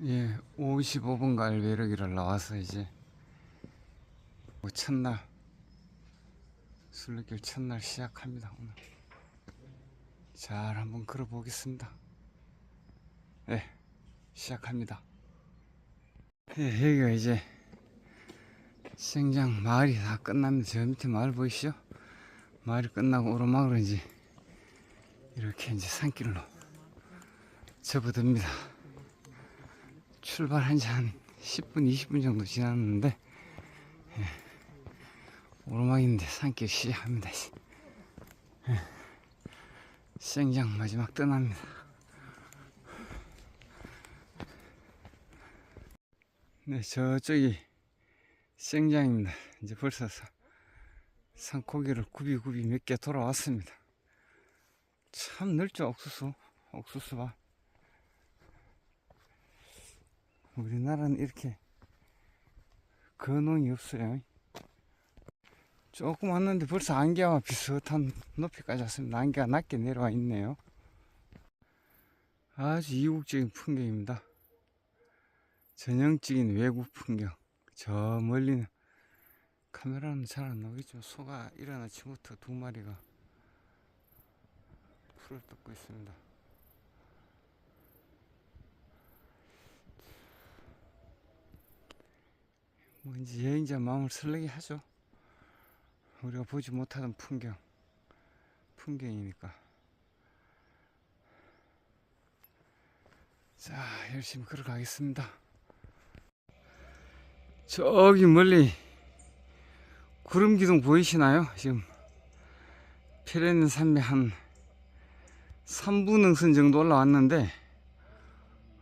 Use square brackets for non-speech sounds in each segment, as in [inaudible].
예, 55분 갈배르기를 나와서 이제 뭐 첫날 순례길 첫날 시작합니다 오늘. 잘 한번 걸어보겠습니다. 네, 시작합니다. 예, 여기가 이제 생장 마을이 다 끝납니다. 저 밑에 마을 보이시죠? 마을이 끝나고 오르막으로 이제 이렇게 이제 산길로 접어듭니다. 출발한 지 한 10분, 20분 정도 지났는데, 예, 오르막인데 산길 시작합니다. 예, 생장 마지막 떠납니다. 네, 저쪽이 생장입니다. 이제 벌써 사- 산고기를 굽이굽이 몇 개 돌아왔습니다. 참 넓죠, 옥수수. 옥수수가. 우리나라는 이렇게 근홍이 없어요. 조금 왔는데 벌써 안개와 비슷한 높이까지 왔습니다. 안개가 낮게 내려와 있네요. 아주 이국적인 풍경입니다. 전형적인 외국 풍경. 저 멀리는 카메라는 잘 안 나오겠죠. 소가 일어나 아침부터 두 마리가 풀을 뜯고 있습니다. 뭐 이제 여행자 마음을 설레게 하죠. 우리가 보지 못하던 풍경, 풍경이니까. 자, 열심히 걸어가겠습니다. 저기 멀리 구름 기둥 보이시나요? 지금 피레네 산맥 한 3분 능선 정도 올라왔는데,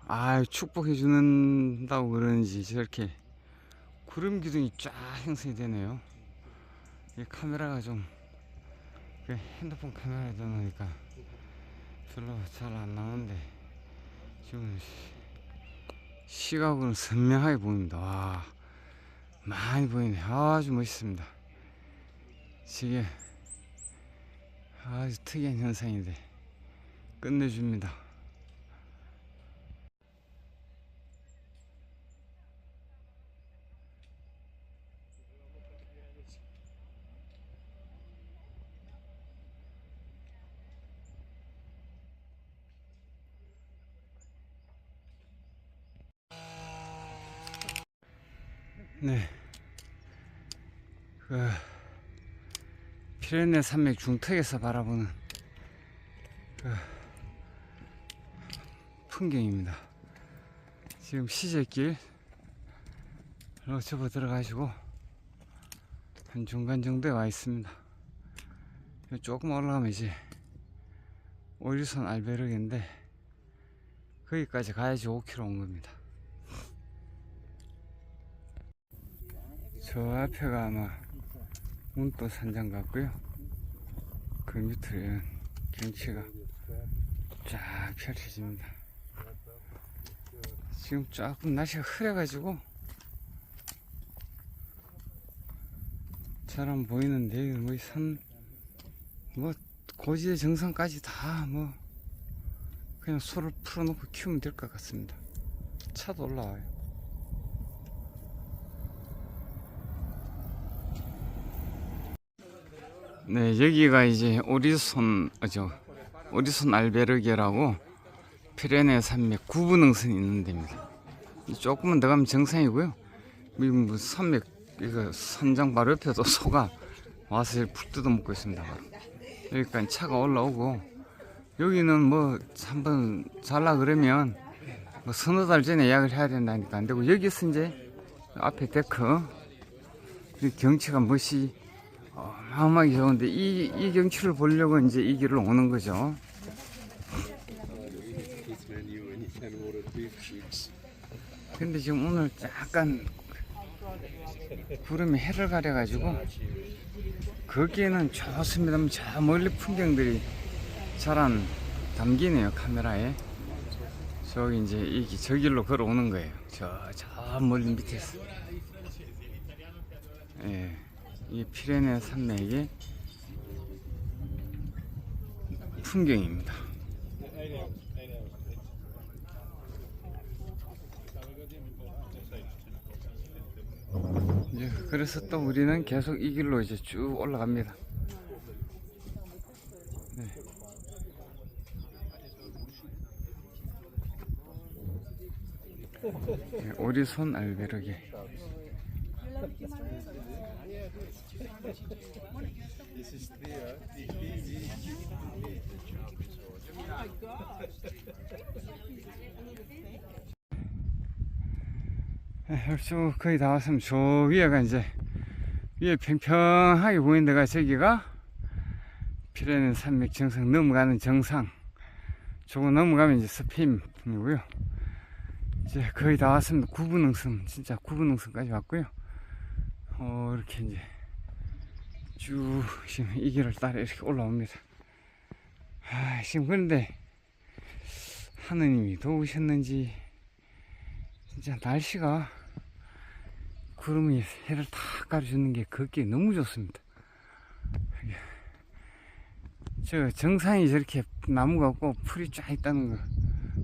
아 축복해 주는다고 그러는지 저렇게 구름 기둥이 쫙 형성이 되네요. 이 카메라가 좀, 그 핸드폰 카메라에 넣으니까 별로 잘 안 나오는데, 지금 시- 시각으로는 선명하게 보입니다. 와, 많이 보이네. 아주 멋있습니다. 지금 아주 특이한 현상인데, 끝내줍니다. 네. 그 피레네 산맥 중턱에서 바라보는 그 풍경입니다. 지금 시제길로 접어 들어가시고 한 중간 정도에 와 있습니다. 조금 올라가면 이제 오리선 알베르게인데 거기까지 가야지 5km 온 겁니다. 저 앞에가 아마 운도 산장 같고요. 그 밑으로 경치가 쫙 펼쳐집니다. 지금 조금 날씨가 흐려가지고 잘 안 보이는데 뭐산뭐 고지의 정상까지 다 뭐 그냥 소를 풀어놓고 키우면 될 것 같습니다. 차도 올라와요. 네, 여기가 이제 오리손, 어죠, 오리손 알베르게라고 피레네 산맥 구분응선이 있는 데입니다. 조금만 더 가면 정상이고요. 이뭐 산맥, 이거 산장 바로 옆에도 소가 와서 풀 뜯어 먹고 있습니다. 바로. 여기까지 차가 올라오고, 여기는 뭐 한번 잘라 그러면 뭐 서너 달 전에 예약을 해야 된다니까 안 되고, 여기서 이제 앞에 데크, 이 경치가 멋이 어마어마하게 좋은데 이, 이 경치를 보려고 이제 이 길을 오는 거죠. 근데 지금 오늘 약간 구름이 해를 가려가지고 거기에는 좋습니다만 저 멀리 풍경들이 잘 안 담기네요 카메라에. 저기 이제 이, 저 길로 걸어오는 거예요. 저, 저 멀리 밑에서. 예. 이 피레네 산맥의 풍경입니다. 이제 그래서 또 우리는 계속 이 길로 이제 쭉 올라갑니다. 네. 예, 오리손 알베르게 네, 쭉 거의 다 왔으면 저 위에가 이제 위에 평평하게 보이는 데가 저기가? 피레네 산맥 정상 넘어가는 정상. 저거 넘어가면 이제 스페인이고요. 이제 거의 다 왔습니다. 구분응섬 진짜 구분응섬까지 왔고요. 어 이렇게 이제 쭉 지금 이 길을 따라 이렇게 올라옵니다 아 지금 그런데 하느님이 도우셨는지 진짜 날씨가 구름이 해를 탁 가려주는 게 걷기 너무 좋습니다. 저 정상이 저렇게 나무가 없고 풀이 쫙 있다는 거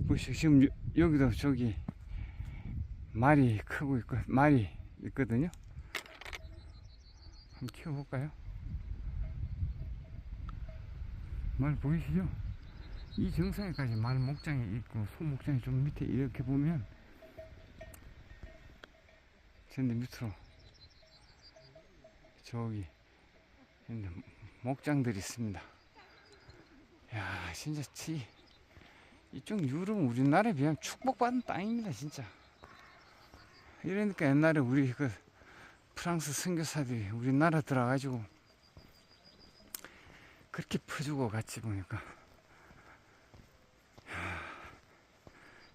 보시죠. 지금 여- 여기도 저기 말이 크고 있고 말이 있거든요. 한번 키워볼까요? 말 보이시죠? 이 정상에까지 말 목장이 있고 소 목장이 좀 밑에 이렇게 보면 근데 밑으로 저기 있는 목장들이 있습니다. 야 진짜 티 이쪽 유럽은 우리나라에 비하면 축복받은 땅입니다 진짜. 이러니까 옛날에 우리 그 프랑스 선교사들이 우리나라 들어가지고 그렇게 퍼주고 같이 보니까 야,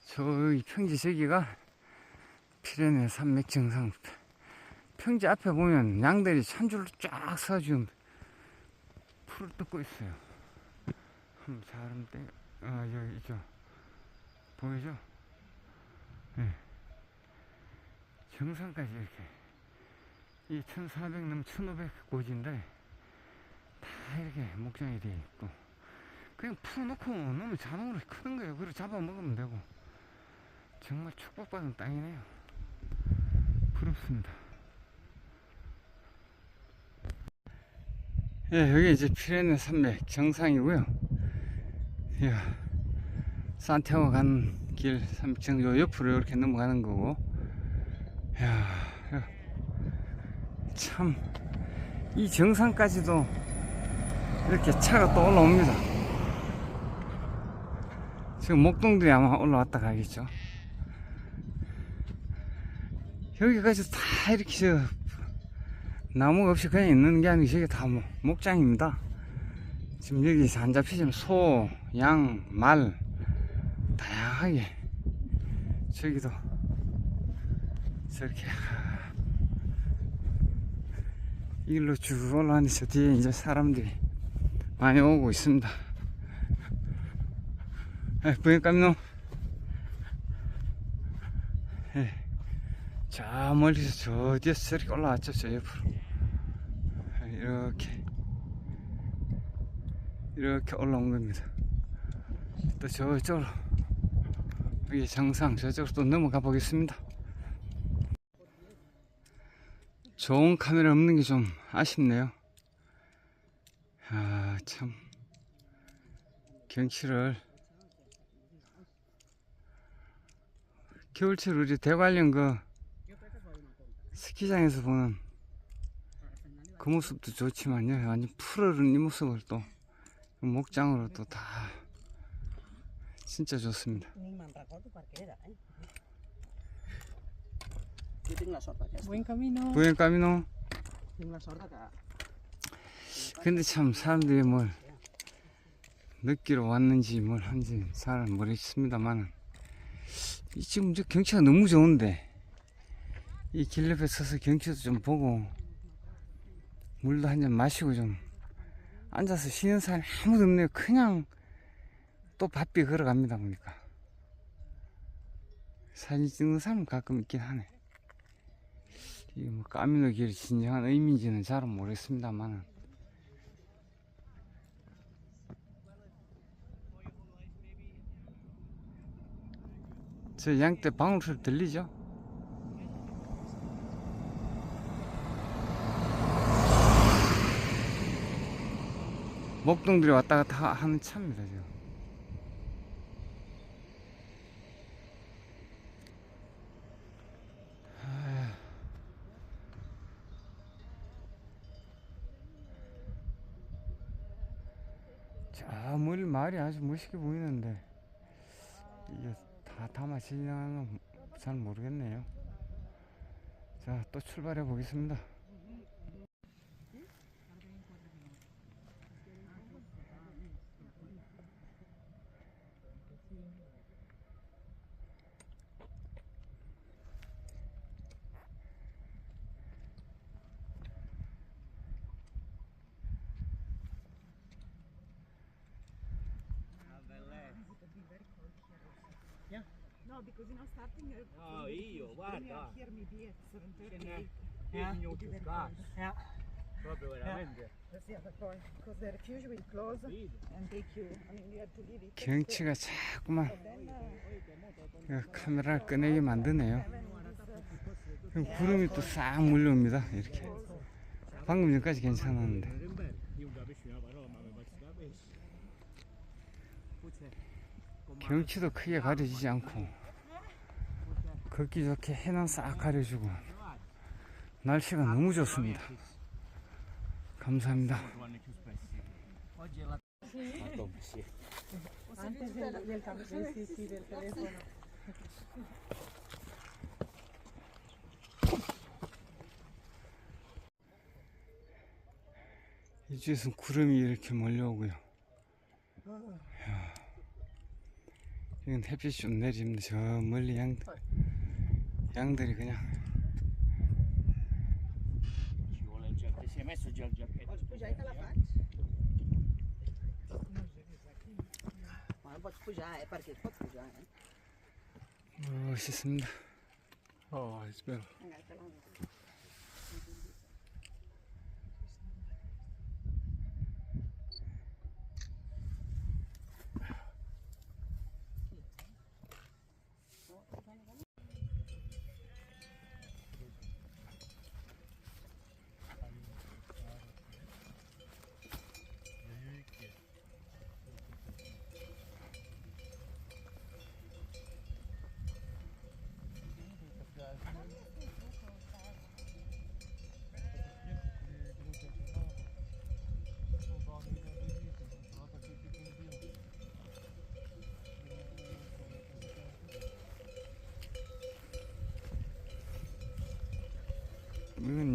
저기 평지 저기가 피레네 산맥 정상 평지 앞에 보면 양들이 한 줄로 쫙서 지금 풀을 뜯고 있어요. 한번 잘 한번 땡, 아 여기 있죠. 보이죠? 예. 정상까지 이렇게 이 1400넘 1500 고지인데 다 이렇게 목장이 돼 있고 그냥 풀어놓고 너무 자동으로 크는 거예요. 그리고 잡아먹으면 되고 정말 축복받은 땅이네요. 부럽습니다. 예, 여기 이제 피레네 산맥 정상이고요. 야, 산티아고 가는 길 산맥 요 옆으로 이렇게 넘어가는 거고. 야, 야, 참, 이 정상까지도 이렇게 차가 또 올라옵니다. 지금 목동들이 아마 올라왔다 가겠죠. 여기까지 다 이렇게 저 나무가 없이 그냥 있는 게 아니고 저게 다 뭐, 목장입니다. 지금 여기서 안 잡히지만 소, 양, 말 다양하게 저기도 저렇게 이 길로 쭉 올라왔는데 저 뒤에 이제 사람들이 많이 오고 있습니다. 에, 부인 까미노. 예. 저 멀리서 저 뒤에서 저렇게 올라왔죠 저 옆으로 이렇게 이렇게 올라온 겁니다 또 저쪽으로 여기 정상 저쪽으로 또 넘어가 보겠습니다 좋은 카메라 없는 게 좀 아쉽네요 아참 경치를 겨울철 우리 대관령 그 스키장에서 보는 그 모습도 좋지만요. 완전 푸르른 이 모습을 또 목장으로 또 다 진짜 좋습니다. D'aquesta. Buen camino. 부엔 까미노. 근데 참 사람들이 뭘 늦기로 왔는지 뭘 한지 잘 모르겠습니다만 이 지금 저 경치가 너무 좋은데 이 길 옆에 서서 경치도 좀 보고 물도 한 잔 마시고 좀 앉아서 쉬는 사람이 아무도 없네요. 그냥 또 바삐 걸어갑니다 보니까 사진 찍는 사람 가끔 있긴 하네. 이게 뭐 까미노 길이 진정한 의미인지는 잘은 모르겠습니다만 저 양떼 방울소리 들리죠? 목동들이 왔다 갔다 하는 참입니다, 지금. 저 멀리 말이 아주 멋있게 보이는데. 이게 다 담아지려는 잘 모르겠네요. 자, 또 출발해 보겠습니다. No, because you know, starting uh, No, io, guarda. here maybe at 7.30. ne- Yeah. 10 minuti scarsi. Yeah, Proprio veramente. that's the other point. Because the refuge will close Sì. and take you. I mean, you have to leave it. 경치가 자꾸만 uh, 그 카메라를 꺼내게 만드네요. 구름이 또싹 몰려옵니다. 이렇게. 방금 전까지 괜찮았는데. 경치도 크게 가려지지 않고 걷기 좋게 해는 싹 가려주고 날씨가 너무 좋습니다. 감사합니다. 이쪽에서 구름이 이렇게 몰려오고요. 이건 햇빛이 좀 내립니다. 저 멀리 양, 양들이 그냥 Ci vuole il giacchetto. Si è messo già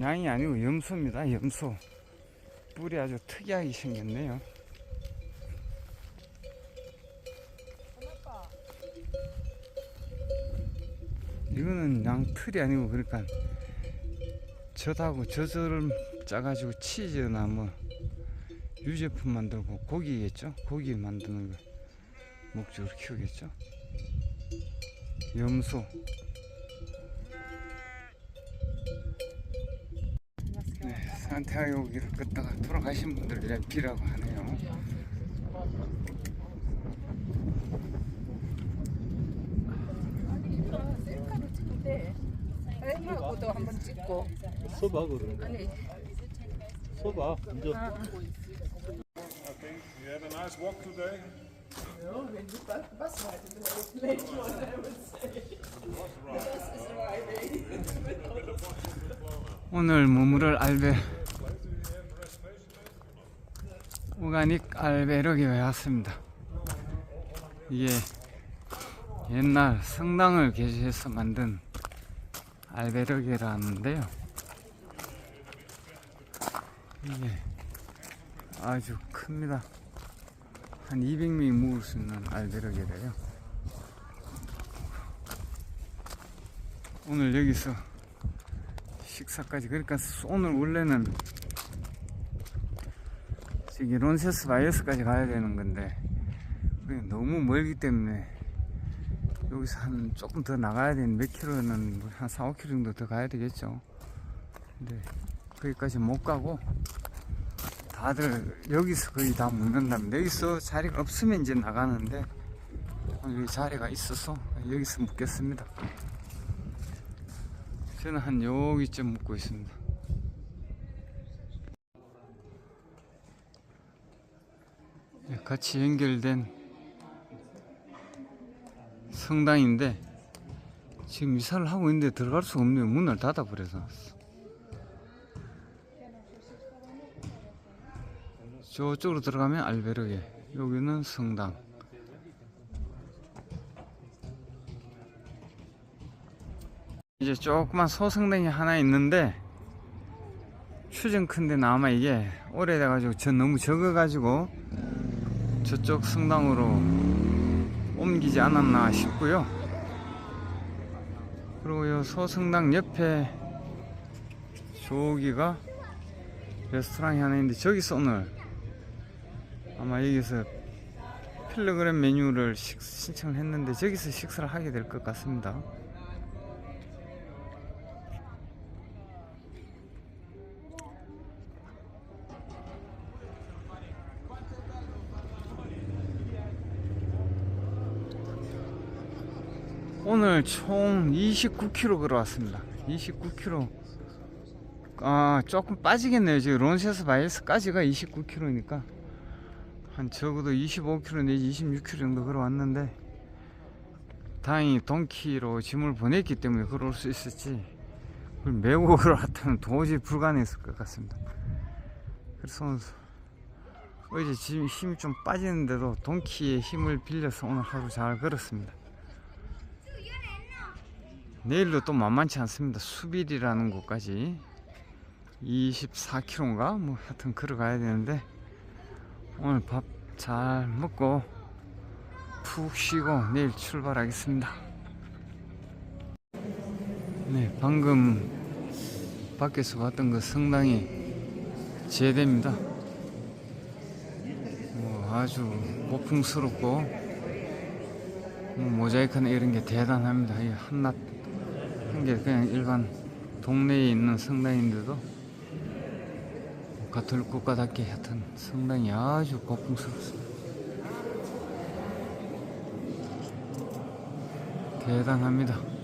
양이 아니고 염소입니다. 염소. 뿔이 아주 특이하게 생겼네요. 이거는 양틀이 아니고 그러니까 젖하고 젖을 짜가지고 치즈나 뭐 유제품 만들고 고기겠죠? 고기 만드는 거 목적으로 키우겠죠? 염소. 네, 산티아고 길을 걷다가 돌아가신 분들 비라고 하네요. 셀카로 찍는데 셀카하고도 한번 찍고 소바 그러는 아니 소바 먼저 You had a nice walk today. 오늘 머무를 알베 오가닉 알베르기에 왔습니다. 이게 옛날 성당을 개조해서 만든 알베르게라는데요. 이게 아주 큽니다. 한 200명이 묵을 수 있는 알베르게래요. 오늘 여기서 식사까지 그러니까 오늘 원래는 저기 론세스 바이어스까지 가야 되는 건데 너무 멀기 때문에 여기서 한 조금 더 나가야 되는 몇 킬로는 뭐한 4, 5킬로 정도 더 가야 되겠죠. 근데 거기까지 못 가고 다들 여기서 거의 다 묵는답니다. 여기서 자리가 없으면 이제 나가는데 여기 자리가 있어서 여기서 묵겠습니다. 저는 한 여기쯤 묵고 있습니다. 같이 연결된 성당인데 지금 이사를 하고 있는데 들어갈 수가 없네요. 문을 닫아버려서. 저쪽으로 들어가면 알베르게, 여기는 성당. 이제 조그만 소성당이 하나 있는데 추정 큰데 아마 이게 오래돼가지고 전 너무 적어가지고 저쪽 성당으로 옮기지 않았나 싶고요. 그리고 요 소성당 옆에 저기가 레스토랑이 하나 있는데 저기서 오늘 아마 여기서 필로그램 메뉴를 식- 신청을 했는데 저기서 식사를 하게 될 것 같습니다. 오늘 총 29km 걸어왔습니다. 29km. 아, 조금 빠지겠네요. 지금 론세스 바이스까지가 29km니까. 한 적어도 25km 내지 26km 정도 걸어왔는데, 다행히 동키로 짐을 보냈기 때문에 걸어올 수 있었지. 그걸 메고 [laughs] 걸어왔다면 도저히 불가능했을 것 같습니다. 그래서 어제 지금 힘이 좀 빠지는데도 동키의 힘을 빌려서 오늘 하루 잘 걸었습니다. 내일도 또 만만치 않습니다. 수빌이라는 곳까지 24km인가 뭐 하여튼 걸어가야 되는데 오늘 밥 잘 먹고 푹 쉬고 내일 출발하겠습니다. 네, 방금 밖에서 봤던 그 성당이 제대입니다. 뭐 아주 고풍스럽고 뭐 모자이크나 이런 게 대단합니다. 이 한낱 한게 그냥 일반 동네에 있는 성당인데도 가톨릭과 같게 하여튼 성당이 아주 고풍스럽습니다. 대단합니다.